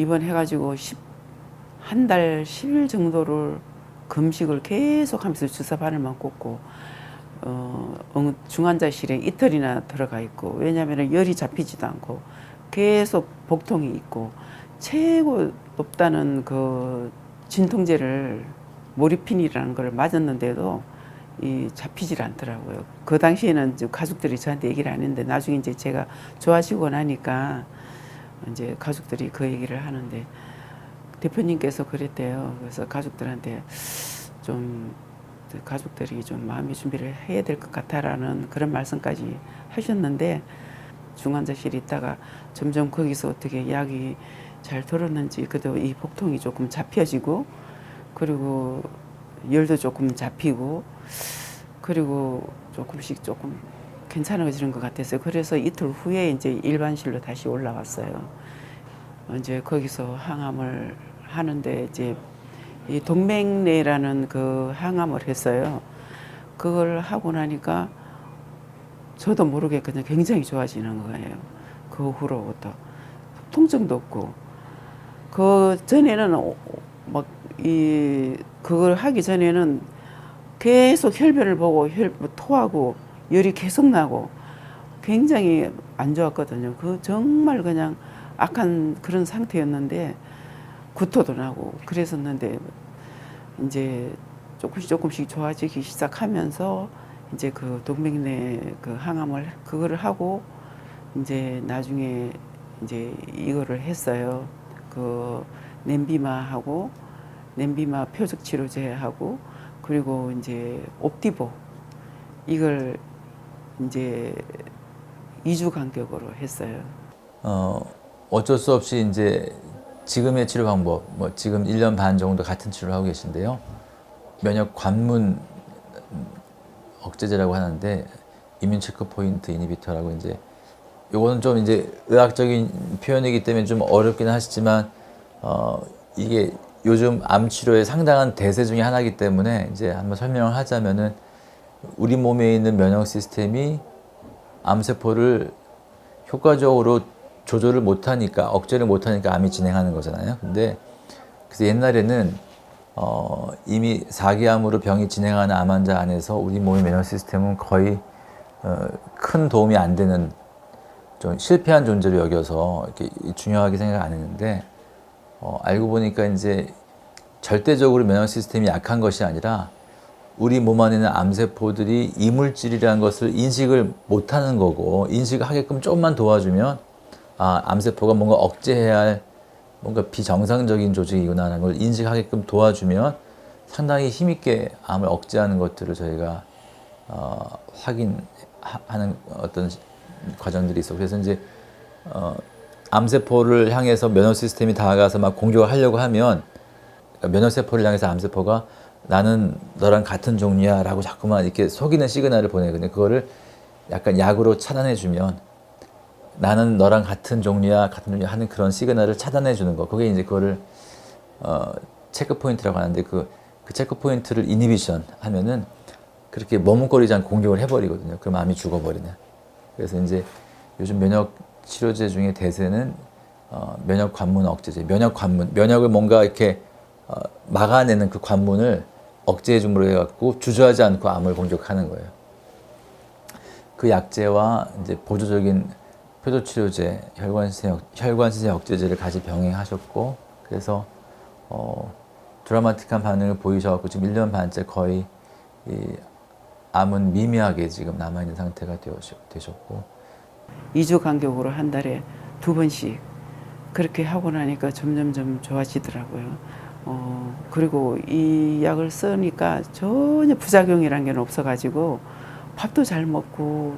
입원해가지고 한달 10일 정도를 금식을 계속 하면서 주사 바늘만 꽂고 어, 응- 중환자실에 이틀이나 들어가 있고 왜냐하면 열이 잡히지도 않고 계속 복통이 있고 최고 높다는 그 진통제를 모리핀이라는 걸 맞았는데도 이 잡히질 않더라고요. 그 당시에는 가족들이 저한테 얘기를 안 했는데 나중에 이제 제가 좋아지고 나니까 이제 가족들이 그 얘기를 하는데 대표님께서 그랬대요. 그래서 가족들한테 좀 가족들이 좀 마음의 준비를 해야 될 것 같아라는 그런 말씀까지 하셨는데 중환자실에 있다가 점점 거기서 어떻게 약이 잘 들었는지 그래도 이 복통이 조금 잡혀지고 그리고 열도 조금 잡히고 그리고 조금씩 조금 괜찮아지는 것 같았어요. 그래서 이틀 후에 이제 일반실로 다시 올라왔어요. 이제 거기서 항암을 하는데 이제 이 동맥내라는 그 항암을 했어요. 그걸 하고 나니까 저도 모르게 그냥 굉장히 좋아지는 거예요. 그 후로부터 통증도 없고 그 전에는 막 이 그걸 하기 전에는 계속 혈변을 보고 혈 토하고 열이 계속 나고 굉장히 안 좋았거든요. 그 정말 그냥 악한 그런 상태였는데 구토도 나고 그랬었는데 이제 조금씩 조금씩 좋아지기 시작하면서 이제 그 동맥내 그 항암을 그거를 하고 이제 나중에 이제 이거를 했어요. 그 냄비마하고 냄비마 표적 치료제하고 그리고 이제 옵티보 이걸 이제 2주 간격으로 했어요. 어, 어쩔 수 없이 이제 지금의 치료 방법, 뭐 지금 1년 반 정도 같은 치료를 하고 계신데요. 면역 관문 억제제라고 하는데 이뮨 체크 포인트 이니비터라고 이제 요거는 좀 이제 의학적인 표현이기 때문에 좀 어렵긴 하시지만 어 이게 요즘 암 치료의 상당한 대세 중에 하나이기 때문에 이제 한번 설명을 하자면은 우리 몸에 있는 면역 시스템이 암세포를 효과적으로 조절을 못하니까 억제를 못하니까 암이 진행하는 거잖아요. 근데 그래서 옛날에는 어, 이미 사기암으로 병이 진행하는 암 환자 안에서 우리 몸의 면역 시스템은 거의 어, 큰 도움이 안 되는 좀 실패한 존재로 여겨서 이렇게 중요하게 생각 안 했는데 어, 알고 보니까 이제 절대적으로 면역 시스템이 약한 것이 아니라 우리 몸 안에 있는 암세포들이 이물질이라는 것을 인식을 못하는 거고 인식을 하게끔 조금만 도와주면 아 암세포가 뭔가 억제해야 할 뭔가 비정상적인 조직이구나라는 걸 인식하게끔 도와주면 상당히 힘있게 암을 억제하는 것들을 저희가 어, 확인하는 어떤 과정들이 있어. 그래서 이제 어, 암세포를 향해서 면역 시스템이 다가가서 막 공격을 하려고 하면 그러니까 면역 세포를 향해서 암세포가 나는 너랑 같은 종류야 라고 자꾸만 이렇게 속이는 시그널을 보내거든요. 그거를 약간 약으로 차단해 주면 나는 너랑 같은 종류야, 같은 종류 하는 그런 시그널을 차단해 주는 거. 그게 이제 그거를 어, 체크 포인트라고 하는데 그, 그 체크 포인트를 이니비션 하면은 그렇게 머뭇거리지 않고 공격을 해버리거든요. 그럼 암이 죽어버리는. 그래서 이제 요즘 면역 치료제 중에 대세는 어, 면역 관문 억제제, 면역 관문, 면역을 뭔가 이렇게 어, 막아내는 그 관문을 억제해 줌으로 해갖고 주저하지 않고 암을 공격하는 거예요. 그 약제와 이제 보조적인 표적치료제, 혈관세제, 혈관세제 억제제를 같이 병행하셨고, 그래서 어, 드라마틱한 반응을 보이셔갖고 지금 1년 반째 거의 이 암은 미미하게 지금 남아있는 상태가 되셨- 되셨고, 2주 간격으로 한 달에 두 번씩 그렇게 하고 나니까 점점점 좋아지더라고요. 어, 그리고 이 약을 쓰니까 전혀 부작용이란 게 없어가지고 밥도 잘 먹고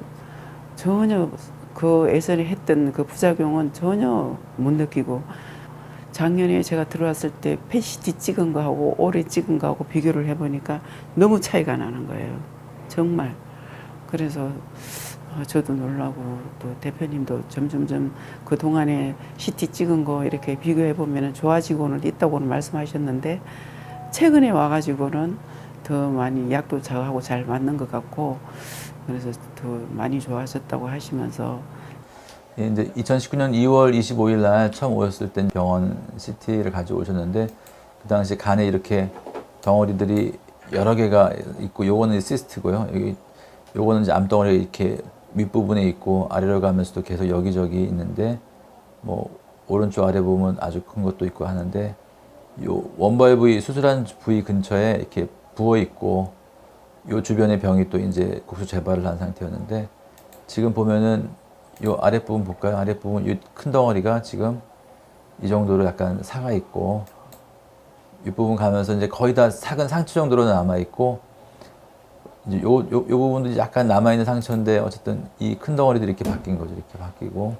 전혀 그 예전에 했던 그 부작용은 전혀 못 느끼고 작년에 제가 들어왔을 때 PCT 찍은 거하고 올해 찍은 거하고 비교를 해보니까 너무 차이가 나는 거예요. 정말. 그래서 어, 저도 놀라고 또 대표님도 점점점 그 동안에 CT 찍은 거 이렇게 비교해 보면 좋아지고는 있다고는 말씀하셨는데 최근에 와가지고는 더 많이 약도 저하고 잘 맞는 것 같고 그래서 더 많이 좋아졌다고 하시면서 예, 이제 2019년 2월 25일 날 처음 오셨을 땐 병원 CT를 가져오셨는데 그 당시 간에 이렇게 덩어리들이 여러 개가 있고 요거는 시스트고요. 여기 요거는 이제 암덩어리 이렇게 윗부분에 있고 아래로 가면서도 계속 여기저기 있는데 뭐 오른쪽 아래 보면 아주 큰 것도 있고 하는데 요 원발 부위 수술한 부위 근처에 이렇게 부어 있고 요 주변에 병이 또 이제 국소 재발을 한 상태였는데 지금 보면은 요 아랫부분 볼까요? 아랫부분 이 큰 덩어리가 지금 이 정도로 약간 사가 있고 윗부분 가면서 이제 거의 다 작은 상처 정도로 남아 있고 이제 요, 요, 요 부분도 약간 남아 있는 상처인데 어쨌든 이 큰 덩어리들이 이렇게 바뀐 거죠. 이렇게 바뀌고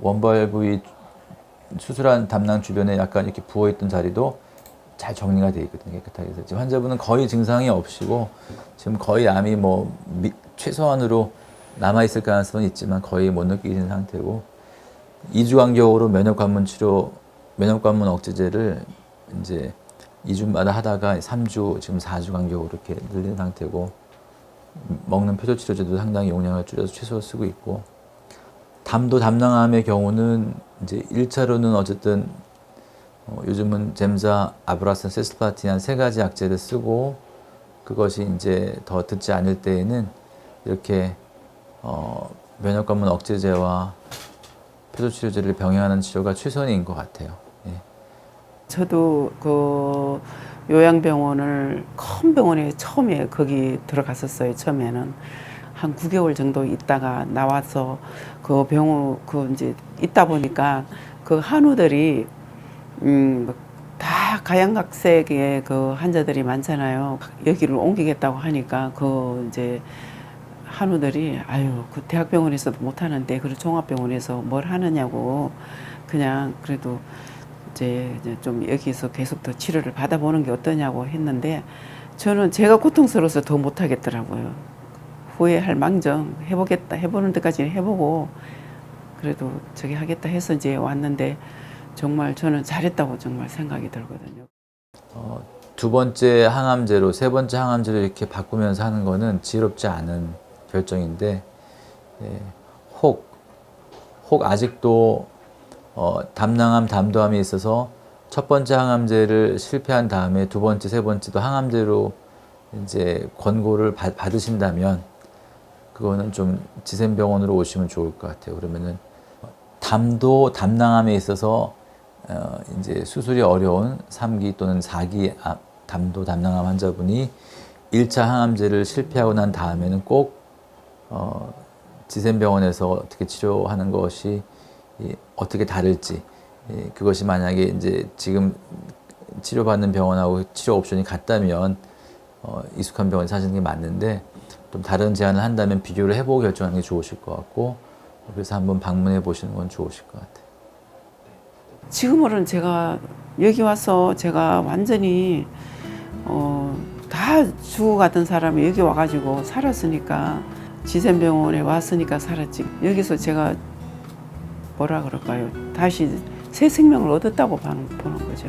원발 부위 수술한 담낭 주변에 약간 이렇게 부어 있던 자리도 잘 정리가 되어 있거든요. 깨끗하게. 그래서 지금 환자분은 거의 증상이 없이고 지금 거의 암이 뭐 미- 최소한으로 남아 있을 가능성은 있지만 거의 못 느끼는 상태고 2주 간격으로 면역 관문 치료, 면역 관문 억제제를 이제 2주마다 하다가 3주, 지금 4주 간격으로 이렇게 늘린 상태고 먹는 표적 치료제도 상당히 용량을 줄여서 최소 쓰고 있고 담도 담낭암의 경우는 이제 1차로는 어쨌든 어, 요즘은 젬사, 아브라슨, 세스파티안 세 가지 약제를 쓰고 그것이 이제 더 듣지 않을 때에는 이렇게 어, 면역관문 억제제와 표적치료제를 병행하는 치료가 최선인 것 같아요. 예. 저도 그 요양병원을 큰 병원에 처음에 거기 들어갔었어요. 처음에는 한 9개월 정도 있다가 나와서 그 병원 그 이제 있다 보니까 그 한우들이 음 다 가양각색의 그 환자들이 많잖아요. 여기를 옮기겠다고 하니까 그 이제 한우들이 아유 그 대학병원에서도 못 하는데 그리고 종합병원에서 뭘 하느냐고 그냥 그래도 이제 좀 여기서 계속 더 치료를 받아보는 게 어떠냐고 했는데 저는 제가 고통스러워서 더 못하겠더라고요. 후회할 망정 해보겠다 해보는 데까지는 해보고 그래도 저기 하겠다 해서 이제 왔는데 정말 저는 잘했다고 정말 생각이 들거든요. 어, 두 번째 항암제로 세 번째 항암제로 이렇게 바꾸면서 하는 거는 지혜롭지 않은 결정인데 예, 혹, 혹 아직도 어, 담낭암, 담도암이 있어서 첫 번째 항암제를 실패한 다음에 두 번째, 세 번째도 항암제로 이제 권고를 받, 받으신다면 그거는 좀 지샘병원으로 오시면 좋을 것 같아요. 그러면은 담도 담낭암에 있어서 어, 이제 수술이 어려운 3기 또는 4기 암- 담도 담낭암 환자분이 1차 항암제를 실패하고 난 다음에는 꼭 어, 지샘병원에서 어떻게 치료하는 것이 이, 어떻게 다를지 예, 그것이 만약에 이제 지금 치료받는 병원하고 치료 옵션이 같다면 어, 익숙한 병원에 사시는 게 맞는데 좀 다른 제안을 한다면 비교를 해보고 결정하는 게 좋으실 것 같고 그래서 한번 방문해 보시는 건 좋으실 것 같아요. 지금으로는 제가 여기 와서 제가 완전히 어, 다 죽어가던 사람이 여기 와가지고 살았으니까 지샘병원에 왔으니까 살았지 여기서 제가 뭐라 그럴까요 다시 새 생명을 얻었다고 보는 거죠.